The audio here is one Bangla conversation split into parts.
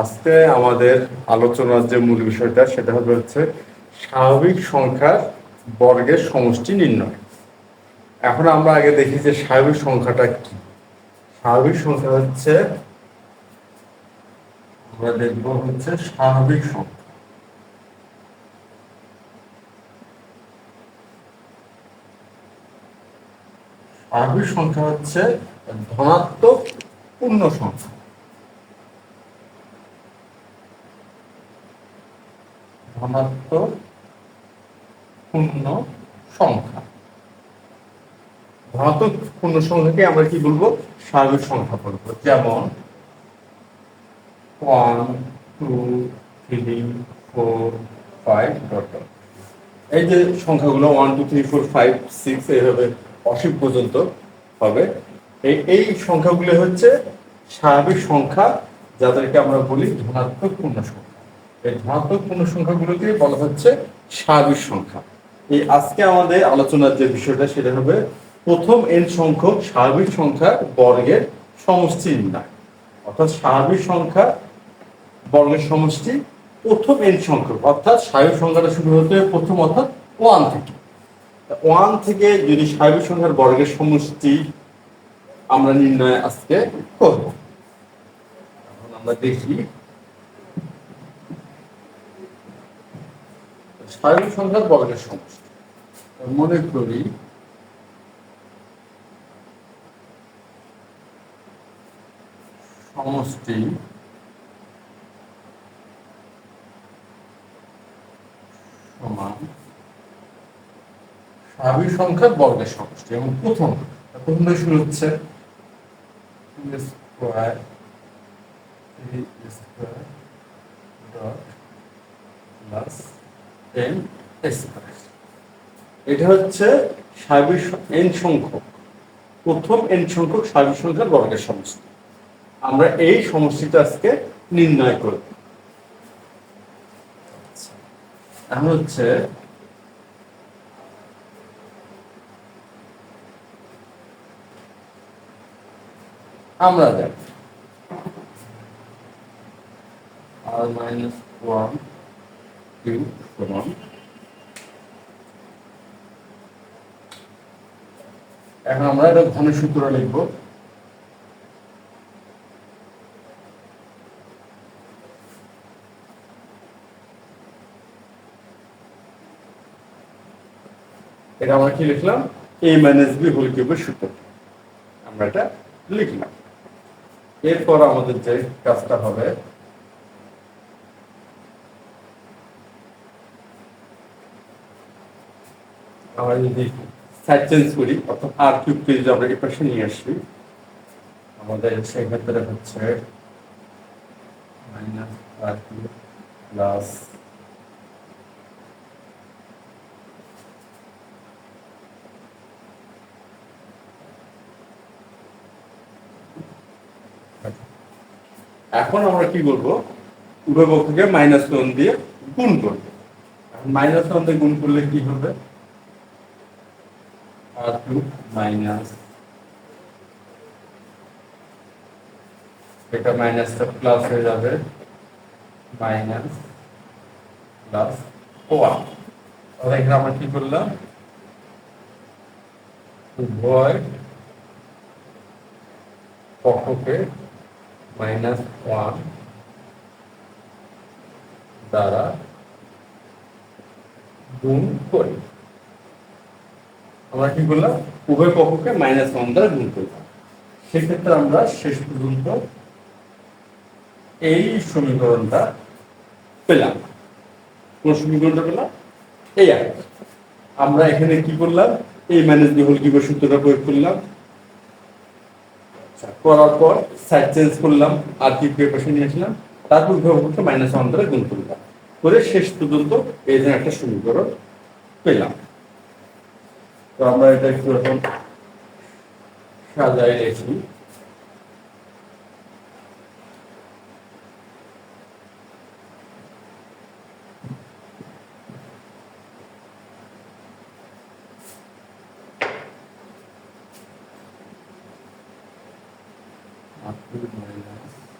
আজকে আমাদের আলোচনার যে মূল বিষয়টা সেটা হবে হচ্ছে স্বাভাবিক সংখ্যার বর্গের সমষ্টি নির্ণয়। এখন আমরা আগে দেখি যে স্বাভাবিক সংখ্যাটা কি। স্বাভাবিক সংখ্যা হচ্ছে, আমরা দেখব হচ্ছে স্বাভাবিক সংখ্যা। স্বাভাবিক সংখ্যা হচ্ছে ধনাত্মক পূর্ণ সংখ্যা। ধনাত্মক পূর্ণ সংখ্যা। ধনাত্মক পূর্ণ সংখ্যাকে আমরা কি বলব? স্বাভাবিক সংখ্যা বলব। যেমন one two three four five dot এই যে সংখ্যাগুলো one two three four five six এইভাবে অসীম পর্যন্ত হবে। এই এই সংখ্যাগুলো হচ্ছে স্বাভাবিক সংখ্যা, যাদেরকে আমরা বলি ধনাত্মক পূর্ণ সংখ্যা। এই ধনাত্মক পূর্ণ সংখ্যাগুলোকে বলা হচ্ছে স্বাভাবিক সংখ্যা। এই আজকে আমাদের আলোচনার যে বিষয়টা সেটা হবে প্রথম এন সংখ্যক স্বাভাবিক সংখ্যা বর্গের সমষ্টি নির্ণয়। অর্থাৎ স্বাভাবিক সংখ্যা বর্গের সমষ্টি প্রথম এন সংখ্যক, অর্থাৎ স্বাভাবিক সংখ্যাটা শুরু হতে প্রথম অর্থাৎ ওয়ান থেকে। ওয়ান থেকে যদি স্বাভাবিক সংখ্যার বর্গের সমষ্টি আমরা নির্ণয় আজকে করব। আমরা দেখি স্বাভাবিক সংখ্যার বর্গের সমষ্টি মনে করি, সমষ্টি সমান স্বাভাবিক সংখ্যার বর্গের সমষ্টি। এবং প্রথম প্রথম শুরু হচ্ছে স্কোয়ার ডট প্লাস স্কোয়ার এটা হচ্ছে এন সংখ্যক। প্রথম এন সংখ্যক স্বাভাবিক সংখ্যার বর্গের সমষ্টি। আমরা এই সমষ্টিটা আজকে নির্ণয় করব। এখন হচ্ছে আমরা জানি আর মাইনাস ওয়ান কিউ সমান এখন আমরা এটা ঘন সূত্র লিখব। এটা আমরা কি লিখলাম? এ মাইনাস বি হোল কিউবের সূত্র। আমরা এটা লিখলাম। এরপর আমাদের যে কাজটা হবে আমরা যদি করি অর্থাৎ আর যদি আমরা নিয়ে আসি, আমাদের সেক্ষেত্রে হচ্ছে মাইনাস আর কিউব প্লাস এখন আমরা কি করব উভয় পক্ষকে মাইনাস ওয়ান দিয়ে গুণ করব। মাইনাস ওয়ান দিয়ে গুণ করলে কি হবে? আর টু মাইনাস এটা মাইনাসটা প্লাস হয়ে যাবে মাইনাস প্লাস ওয়ান তাহলে এখানে আমরা কি করলাম? উভয় পক্ষকে মাইনাস ওয়ান দ্বারা গুণ করি। আমরা কি করলাম? উভয় পক্ষকে মাইনাস ওয়ান দ্বারা গুণ করলাম। সেক্ষেত্রে আমরা শেষ পর্যন্ত এই সমীকরণটা পেলাম। কোন সমীকরণটা পেলাম? এই আর আমরা এখানে কি করলাম? এই মাইনাস হোল কিউবের সূত্রটা প্রয়োগ করলাম? আচ্ছা, করার পর সাইড চেঞ্জ করলাম আর কি কে পাশে নিয়ে আসলাম। তারপর উভয়পক্ষকে মাইনাস ওয়ান দ্বারা গুণ করলাম। করে শেষ পর্যন্ত এই যে একটা সমীকরণ পেলাম। তো আমরা এটা একটু এখন সাজাই রেখি R2 minus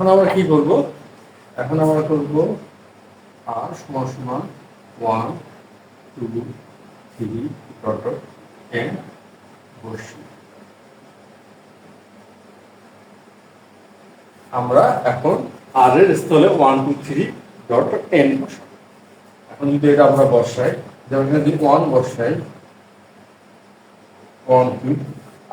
এখন আমরা কি করব এখন আমরা করব আর সমান সমান one two three dot N বসি। আমরা এখন আর এর স্থলে one two three dot N বসাবো। এখন যদি এটা আমরা বসাই, যেমন এখানে যদি ওয়ান বসাই ওয়ান টু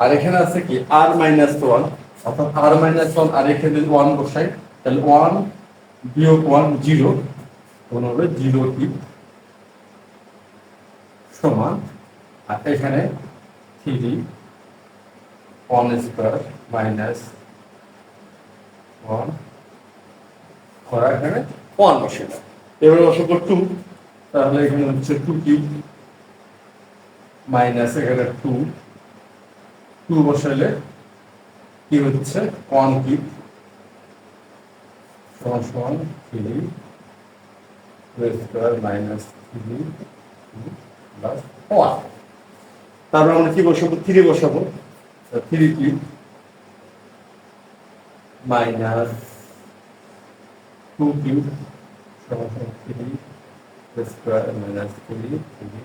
আর এখানে আছে কি? আর মাইনাস ওয়ান অর্থাৎ আর মাইনাস ওয়ান আর এখানে যদি ওয়ান বসাই, তাহলে ওয়ান বিয়োগ ওয়ান জিরো তখন হবে জিরো টি সমান, আর এখানে three one square minus one করা এখানে ওয়ান বসে দাও। এবারে বসাবো টু তাহলে এখানে হচ্ছে টু কিউব মাইনাস এখানে টু টু বসাইলে কি হচ্ছে? কিউব সমান সমান three square minus three plus one. তারপর আমরা কি বসাবো? থ্রি বসাবো। Three cube minus two cube সমান সমান three square minus three three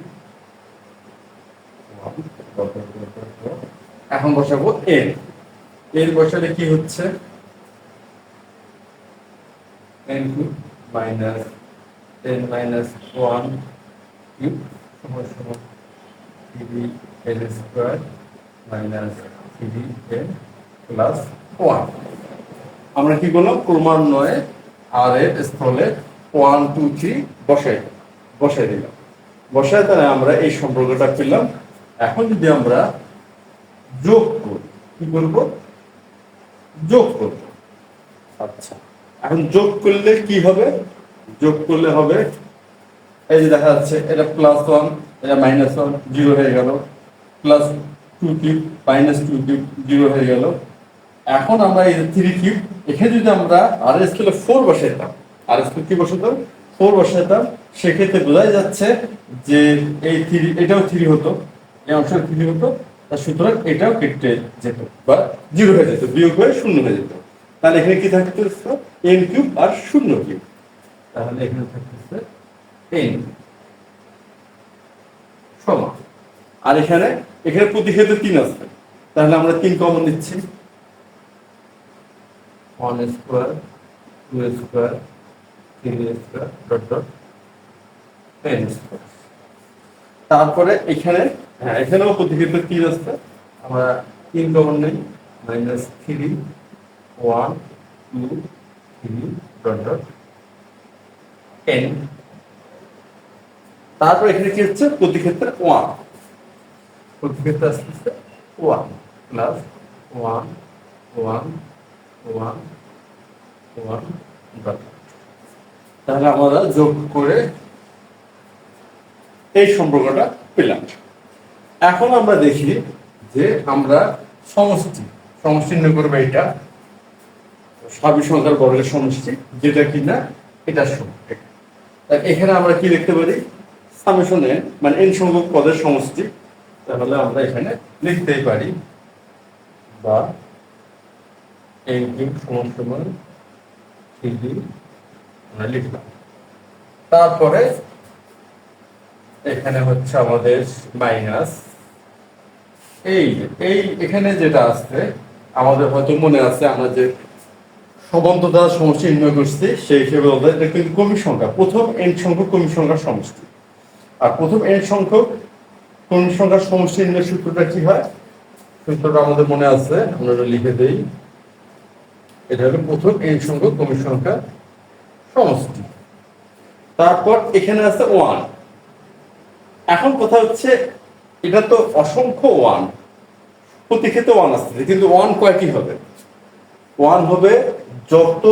এখন বসাবো এন এর বসালে কি হচ্ছে? N cube minus ten minus one cube সমান সমান three N square minus three N plus one আমরা কি করলাম? ক্রমান্বয়ে আর এর স্থলে ওয়ান টু থ্রি বসাই বসাই দিলাম। বসায় তাহলে আমরা এই সম্পর্কটা পেলাম। এখন যদি আমরা যোগ করি, কি করব? যোগ করব। আচ্ছা। এখন যোগ করলে কি হবে? যোগ করলে হবে এই যে দেখা যাচ্ছে এটা প্লাস ওয়ান এটা মাইনাস ওয়ান জিরো হয়ে গেল। Plus two cube minus two cube zero হয়ে গেল। এখন আমরা এই থ্রি কিউব এখানে যদি আমরা আর এস স্কেলে ফোর বসাইতাম আর এস কি বসাতাম ফোর বসাইতাম সেক্ষেত্রে বোঝাই যাচ্ছে যে এই থ্রি এটাও থ্রি হতো এই অংশটা থ্রি হতো। সুতরাং এটাও কেটে যেত, বা জিরো হয়ে যেত, বিয়োগ হয়ে শূন্য হয়ে যেত। তাহলে এখানে কি থাকতেছে? এন কিউব আর শূন্য কিউব। তাহলে এখানে থাকতেছে এন সমান। আর এখানে এখানে প্রতি তিন আছে। তাহলে আমরা তিন কমন নিচ্ছি। One square two square three square dot dot ten square তারপরে এখানে হ্যাঁ এখানেও প্রতিক্ষেত্রে তিন আসছে আমরা তিন কমন নেই minus three one two three dot dot ten তারপর এখানে কি হচ্ছে? প্রতিক্ষেত্রে ওয়ান প্রতিক্ষেত্রে আসতেছে one plus one one one one dot তাহলে আমরা যোগ করে এই সম্পর্কটা পেলাম। এখন আমরা দেখি যে আমরা সমষ্টি সমষ্টি নির্ণয় করব এটা সাবি সংখ্যার বর্গের সমষ্টি, যেটা কিনা এটা তাই এখানে আমরা কি লিখতে পারি? সামেশনে মানে এন সংখ্যক পদের সমষ্টি, তাহলে আমরা এখানে লিখতেই পারি বা এন কিউব সমান সমান থ্রি আমরা লিখলাম। তারপরে এখানে হচ্ছে আমাদের মাইনাস এই এই এখানে যেটা আছে, আমাদের হয়তো মনে আছে আমরা যে সবন্ততা সমষ্টি নির্ণয় করছি, সেই হিসেবে এটা কিন্তু কমি সংখ্যা। প্রথম এন সংখ্যক কমি সংখ্যার সমষ্টি। আর প্রথম এন সংখ্যক কমি সংখ্যার সমষ্টি নির্ণয় সূত্রটা কি হয়? সূত্রটা আমাদের মনে আছে, আমরা লিখে দেই। এটা হলো প্রথম এন সংখ্যক কমি সংখ্যা সমষ্টি। তারপর এখানে আছে ওয়ান এখন কথা হচ্ছে এটা তো অসংখ্য ওয়ান। প্রতি ক্ষেত্রে ওয়ান আসছে কিন্তু ওয়ান কয়টি হবে? ওয়ান হবে যত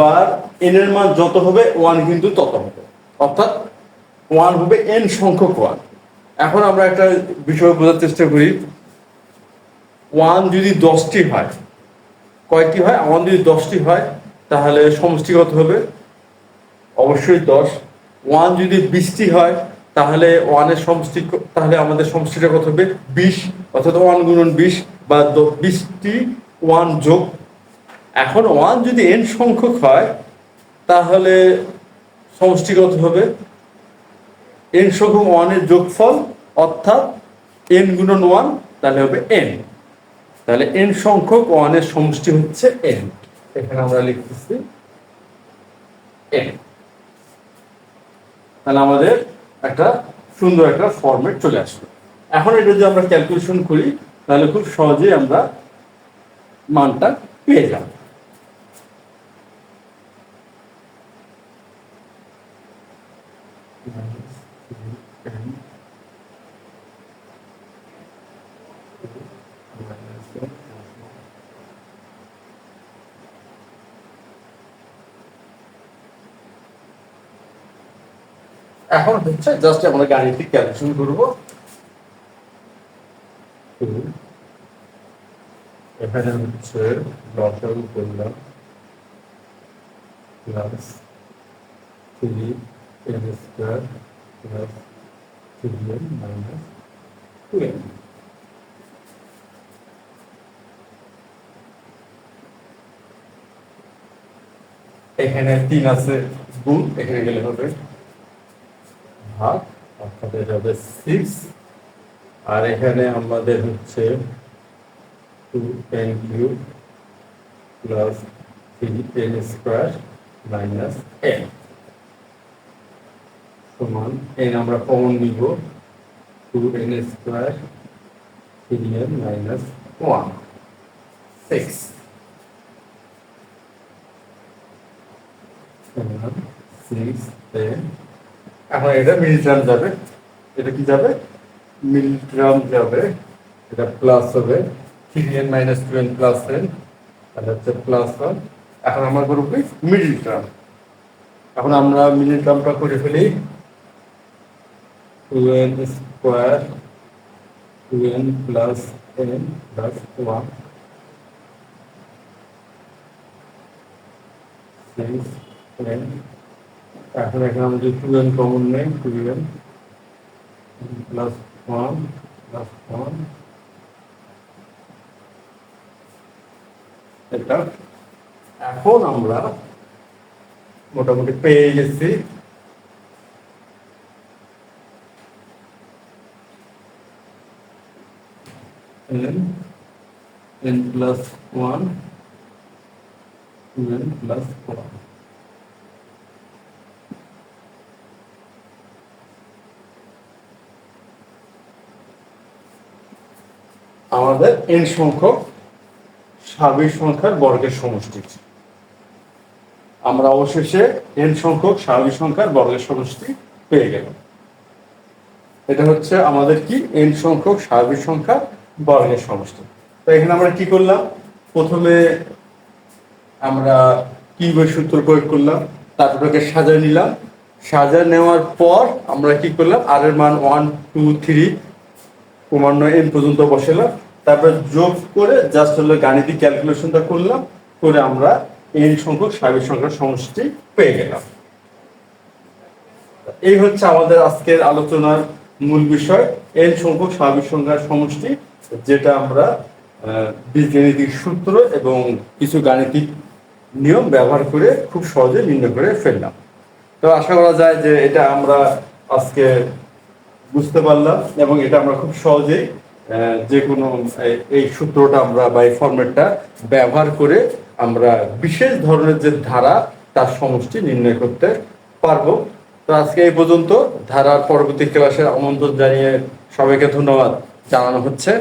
বার এন এর মান যত হবে, ওয়ান কিন্তু তত হবে। অর্থাৎ ওয়ান হবে এন সংখ্যক ওয়ান। এখন আমরা একটা বিষয় বোঝার চেষ্টা করি। ওয়ান যদি দশটি হয়, কয়টি হয়? ওয়ান যদি দশটি হয়, তাহলে সমষ্টিগত হবে। অবশ্যই দশ। ওয়ান যদি বিশটি হয় তাহলে ওয়ানের সমষ্টি তাহলে আমাদের সমষ্টিটা কত হবে? বিশ, অর্থাৎ ওয়ান গুণন বিশ বা বিশটি ওয়ান যোগ। এখন ওয়ান যদি এন সংখ্যক হয়, তাহলে সমষ্টিগত হবে? এন সংখ্যক ওয়ানের যোগফল, অর্থাৎ এন গুণন ওয়ান তাহলে হবে এন তাহলে এন সংখ্যক ওয়ানের সমষ্টি হচ্ছে এন এখানে আমরা লিখতেছি এন তাহলে আমাদের একটা সুন্দর একটা ফর্মেট চলে আসবে এখন এটা যদি আমরা ক্যালকুলেশন করি, তাহলে খুব সহজেই আমরা মানটা পেয়ে যাব। এখন হচ্ছে জাস্ট আমরা গাণিতিক ক্যালকুলেশন করব। এখানে হচ্ছে লসাগু করলাম plus three n square plus three n minus two n এখানে তিন আছে, গুণ এখানে গেলে হবে ভাগ অর্থাৎ এটা হবে সিক্স। আর এখানে আমাদের হচ্ছে two n cube plus three n square minus n সমান এন আমরা কমন নিব two n square three n minus one six six ten এখন এটা মিলিগ্রাম যাবে। এটা কি যাবে? মিলিগ্রাম যাবে। এটা প্লাস হবে। Three n minus two n plus n তাহলে হচ্ছে প্লাস ওয়ান এখন আমরা করব কি মিলিগ্রাম। এখন আমরা মিলিগ্রামটা করে ফেলি। Two n square two n plus n plus one six ten এখন এখানে আমাদের টু এন কমন নেই two n plus one plus one এটা এখন আমরা মোটামুটি পেয়ে গেছি। N n plus 1 n plus 1 আমাদের এন সংখ্যক স্বাভাবিক সংখ্যার বর্গের সমষ্টি। আমরা অবশেষে এন সংখ্যক স্বাভাবিক সংখ্যার বর্গের সমষ্টি পেয়ে গেলাম। এটা হচ্ছে আমাদের কি? এন সংখ্যক স্বাভাবিক সংখ্যা বর্গের সমষ্টি। তো এখানে আমরা কি করলাম? প্রথমে আমরা কিউবের সূত্র প্রয়োগ করলাম, তারপর সাজায় নিলাম। সাজায় নেওয়ার পর আমরা কি করলাম? আর এর মান ওয়ান টু থ্রি ক্রমান্বয়ে এন পর্যন্ত বসালাম। তারপর যোগ করে জাস্ট হলো গাণিতিক ক্যালকুলেশনটা করলাম, করে আমরা এন সংখ্যক স্বাভাবিক সংখ্যার সমষ্টি পেয়ে গেলাম। এই হচ্ছে আমাদের আজকের আলোচনার মূল বিষয় এন সংখ্যক স্বাভাবিক সংখ্যার সমষ্টি, যেটা আমরা বীজগণিতিক সূত্র এবং কিছু গাণিতিক নিয়ম ব্যবহার করে খুব সহজে নির্ণয় করে ফেললাম। তো আশা করা যায় যে এটা আমরা আজকে বুঝতে পারলাম এবং এটা আমরা খুব সহজেই যে কোনো এই- সূত্রটা আমরা বা এই ফর্মেটটা ব্যবহার করে আমরা বিশেষ ধরনের যে ধারা, তার সমষ্টি নির্ণয় করতে পারব। তো আজকে এই পর্যন্ত, ধারার পরবর্তী ক্লাসে আমন্ত্রণ জানিয়ে সবাইকে ধন্যবাদ জানানো হচ্ছে।